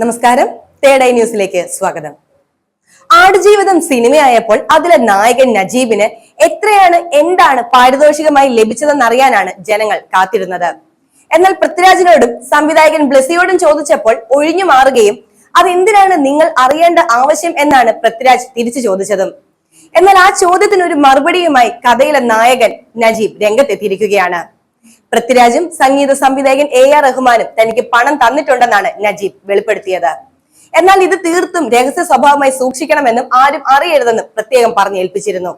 നമസ്കാരം. Third eye ന്യൂസിലേക്ക് സ്വാഗതം. ആടുജീവിതം സിനിമയായപ്പോൾ അതിലെ നായകൻ നജീബിന് എത്രയാണ് എന്താണ് പാരിതോഷികമായി ലഭിച്ചതെന്നറിയാനാണ് ജനങ്ങൾ കാത്തിരുന്നത്. എന്നാൽ പൃഥ്വിരാജിനോടും സംവിധായകൻ ബ്ലസിയോടും ചോദിച്ചപ്പോൾ ഒഴിഞ്ഞു മാറുകയും അതെന്തിനാണ് നിങ്ങൾ അറിയേണ്ട ആവശ്യം എന്നാണ് പൃഥ്വിരാജ് തിരിച്ചു ചോദിച്ചതും. എന്നാൽ ആ ചോദ്യത്തിന് ഒരു മറുപടിയുമായി കഥയിലെ നായകൻ നജീബ് രംഗത്തെത്തിയിരിക്കുകയാണ്. പൃഥ്വിരാജും സംഗീത സംവിധായകൻ എ ആർ റഹ്മാനും തനിക്ക് പണം തന്നിട്ടുണ്ടെന്നാണ് നജീബ് വെളിപ്പെടുത്തിയത്. എന്നാൽ ഇത് തീർത്തും രഹസ്യ സ്വഭാവമായി സൂക്ഷിക്കണമെന്നും ആരും അറിയരുതെന്നും പ്രത്യേകം പറഞ്ഞേൽപ്പിച്ചിരുന്നു.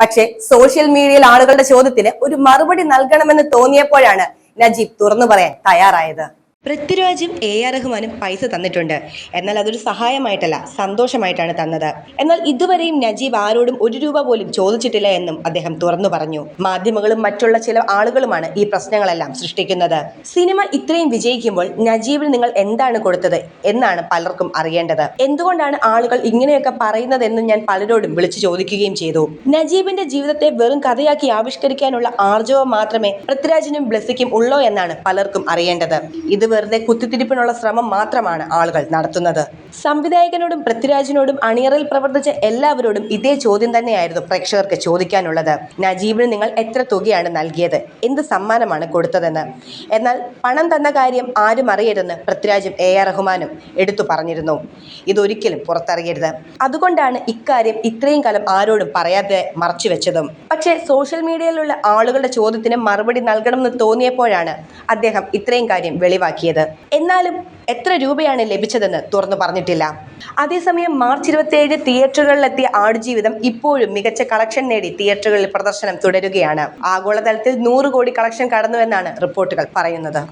പക്ഷേ സോഷ്യൽ മീഡിയയിൽ ആളുകളുടെ ചോദ്യത്തിന് ഒരു മറുപടി നൽകണമെന്ന് തോന്നിയപ്പോഴാണ് നജീബ് തുറന്നു പറയാൻ തയ്യാറായത്. പൃഥ്വിരാജും എ ആർ റഹ്മാനും പൈസ തന്നിട്ടുണ്ട്. എന്നാൽ അതൊരു സഹായമായിട്ടല്ല സന്തോഷമായിട്ടാണ് തന്നത്. എന്നാൽ ഇതുവരെയും നജീബ് ആരോടും ഒരു രൂപ പോലും ചോദിച്ചിട്ടില്ല എന്നും അദ്ദേഹം തുറന്നു പറഞ്ഞു. മാധ്യമങ്ങളും മറ്റുള്ള ചില ആളുകളുമാണ് ഈ പ്രശ്നങ്ങളെല്ലാം സൃഷ്ടിക്കുന്നത്. സിനിമ ഇത്രയും വിജയിക്കുമ്പോൾ നജീബിന് നിങ്ങൾ എന്താണ് കൊടുത്തത് എന്നാണ് പലർക്കും അറിയേണ്ടത്. എന്തുകൊണ്ടാണ് ആളുകൾ ഇങ്ങനെയൊക്കെ പറയുന്നത് പറയുന്നതെന്ന് ഞാൻ പലരോടും വിളിച്ചു ചോദിക്കുകയും ചെയ്തു. നജീബിന്റെ ജീവിതത്തെ വെറും കഥയാക്കി ആവിഷ്കരിക്കാനുള്ള ആർജവം മാത്രമേ പൃഥ്വിരാജിനും ബ്ലസിക്കും ഉള്ളോ എന്നാണ് പലർക്കും അറിയേണ്ടത്. ഇത് വെറുതെ കുത്തിത്തിരിപ്പിനുള്ള ശ്രമം മാത്രമാണ് ആളുകൾ നടത്തുന്നത്. സംവിധായകനോടും പൃഥ്വിരാജിനോടും അണിയറിൽ പ്രവർത്തിച്ച എല്ലാവരോടും ഇതേ ചോദ്യം തന്നെയായിരുന്നു പ്രേക്ഷകർക്ക് ചോദിക്കാനുള്ളത്. നജീബിന് നിങ്ങൾ എത്ര തുകയാണ് നൽകിയത്? എന്ത് സമ്മാനമാണ് കൊടുത്തതെന്ന്? എന്നാൽ പണം തന്ന കാര്യം ആരും അറിയരുതെന്ന് പൃഥ്വിരാജും എ ആർ റഹ്മാനും എടുത്തു പറഞ്ഞിരുന്നു. ഇതൊരിക്കലും പുറത്തറിയരുത്. അതുകൊണ്ടാണ് ഇക്കാര്യം ഇത്രയും കാലം ആരോടും പറയാതെ മറച്ചു വെച്ചതും. പക്ഷേ സോഷ്യൽ മീഡിയയിലുള്ള ആളുകളുടെ ചോദ്യത്തിന് മറുപടി നൽകണമെന്ന് തോന്നിയപ്പോഴാണ് അദ്ദേഹം ഇത്രയും കാര്യം വെളിവാക്കിയത് എന്നാലും എത്ര രൂപയാണ് ലഭിച്ചതെന്ന് തുറന്നു പറഞ്ഞിട്ടില്ല. അതേസമയം മാർച്ച് ഇരുപത്തിയേഴ് തിയേറ്ററുകളിലെത്തിയ ആടുജീവിതം ഇപ്പോഴും മികച്ച കളക്ഷൻ നേടി തിയേറ്ററുകളിൽ പ്രദർശനം തുടരുകയാണ്. ആഗോളതലത്തിൽ നൂറ് കോടി കളക്ഷൻ കടന്നുവെന്നാണ് റിപ്പോർട്ടുകൾ പറയുന്നത്.